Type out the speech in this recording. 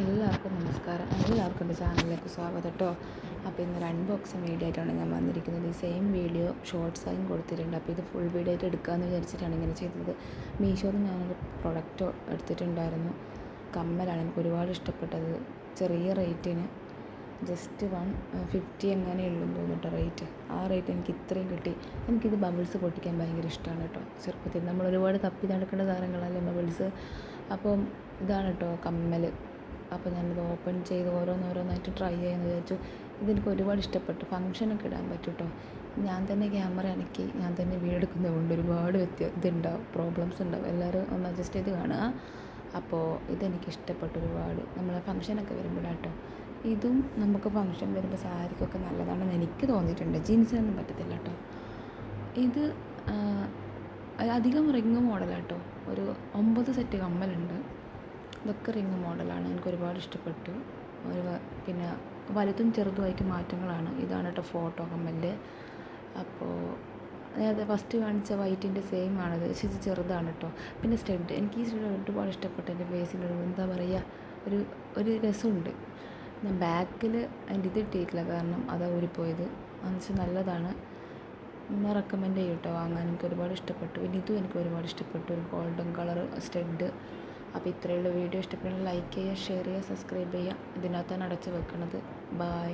എല്ലാവർക്കും നമസ്കാരം. എല്ലാവർക്കും എന്റെ ചാനലിലേക്ക് സ്വാഗതം കേട്ടോ. അപ്പോൾ ഇന്നൊരു അൺബോക്സിങ് വീഡിയോ ആയിട്ടാണ് ഞാൻ വന്നിരിക്കുന്നത്. ഈ സെയിം വീഡിയോ ഷോർട്സ് ആയും കൊടുത്തിട്ടുണ്ട്. അപ്പോൾ ഇത് ഫുൾ വീഡിയോ ആയിട്ട് എടുക്കാമെന്ന് വിചാരിച്ചിട്ടാണ് ഇങ്ങനെ ചെയ്തത്. മീഷോയിൽ ഞാനൊരു പ്രൊഡക്റ്റ് എടുത്തിട്ടുണ്ടായിരുന്നു. കമ്മലാണ് എനിക്ക് ഒരുപാട് ഇഷ്ടപ്പെട്ടത്. ചെറിയ റേറ്റിന് ജസ്റ്റ് വൺ ഫിഫ്റ്റി എങ്ങനെ ഉള്ളൂ റേറ്റ് ആ റേറ്റ് എനിക്ക് ഇത്രയും കിട്ടി. എനിക്കിത് ബബിൾസ് പൊട്ടിക്കാൻ ഭയങ്കര ഇഷ്ടമാണ് കേട്ടോ. ചെറുപ്പത്തിൽ നമ്മൾ ഒരുപാട് തപ്പി നടക്കേണ്ട സാധനങ്ങളല്ലേ ബബിൾസ് അപ്പം ഇതാണ് കേട്ടോ കമ്മൽ അപ്പോൾ ഞാനിത് ഓപ്പൺ ചെയ്ത് ഓരോന്നോരോന്നായിട്ട് ട്രൈ ചെയ്യുന്നത് വിചാരിച്ചു. ഇതെനിക്ക് ഒരുപാട് ഇഷ്ടപ്പെട്ടു. ഫങ്ഷനൊക്കെ ഇടാൻ പറ്റും കേട്ടോ ഞാൻ തന്നെ ക്യാമറ അനക്കി ഞാൻ തന്നെ വീഡിയോ കൊണ്ട് ഒരുപാട് വ്യത്യ ഇതുണ്ടാവും പ്രോബ്ലംസ് ഉണ്ടാവും. എല്ലാവരും ഒന്ന് അഡ്ജസ്റ്റ് ചെയ്ത് കാണുക. അപ്പോൾ ഇതെനിക്ക് ഇഷ്ടപ്പെട്ടു ഒരുപാട്. നമ്മളെ ഫങ്ഷനൊക്കെ വരുമ്പോഴാട്ടോ ഇതും നമുക്ക് ഫങ്ഷൻ വരുമ്പോൾ സാരിക്കൊക്കെ നല്ലതാണെന്ന് എനിക്ക് തോന്നിയിട്ടുണ്ട്. ജീൻസിനൊന്നും പറ്റത്തില്ല കേട്ടോ ഇത് അധികം റിങ് മോഡലാട്ടോ ഒരു ഒമ്പത് സെറ്റ് കമ്മലുണ്ട്. ഇതൊക്കെ റിങ് മോഡലാണ് എനിക്ക് ഒരുപാട് ഇഷ്ടപ്പെട്ടു പിന്നെ വലുതും ചെറുതുമായിട്ട് മാറ്റങ്ങളാണ്. ഇതാണ് കേട്ടോ ഫോട്ടോ കമ്മലിന്റെ. അപ്പോൾ നേരത്തെ ഫസ്റ്റ് കാണിച്ച വൈറ്റിന്റെ സെയിം ആണത്. പക്ഷേ ഇത് ചെറുതാണ് കേട്ടോ. പിന്നെ സ്റ്റഡ്. എനിക്ക് ഈ സ്റ്റഡ് ഒരുപാട് ഇഷ്ടപ്പെട്ടു. എന്റെ ഫേസിനൊരു എന്താ പറയുക ഒരു ഒരു രസമുണ്ട്. ഞാൻ ബാക്കിൽ അതിന്റെ ഇത് ഇട്ടിട്ടില്ല. കാരണം അതാ ഊരിപ്പോയത്. എന്ന് വെച്ചാൽ നല്ലതാണ്. ഞാൻ റെക്കമെൻഡ് ചെയ്യും കേട്ടോ. വാങ്ങാൻ എനിക്ക് ഒരുപാട് ഇഷ്ടപ്പെട്ടു. പിന്നെ ഇതും എനിക്ക് ഒരുപാട് ഇഷ്ടപ്പെട്ടു. ഒരു ഗോൾഡൻ കളർ സ്റ്റഡ്. അപ്പോൾ ഇത്രയുള്ള വീഡിയോ ഇഷ്ടപ്പെടുന്ന ലൈക്ക് ചെയ്യുക ഷെയർ ചെയ്യുക സബ്സ്ക്രൈബ് ചെയ്യുക. ഇതിനകത്താണ് അടച്ചു വെക്കുന്നത് ബായ്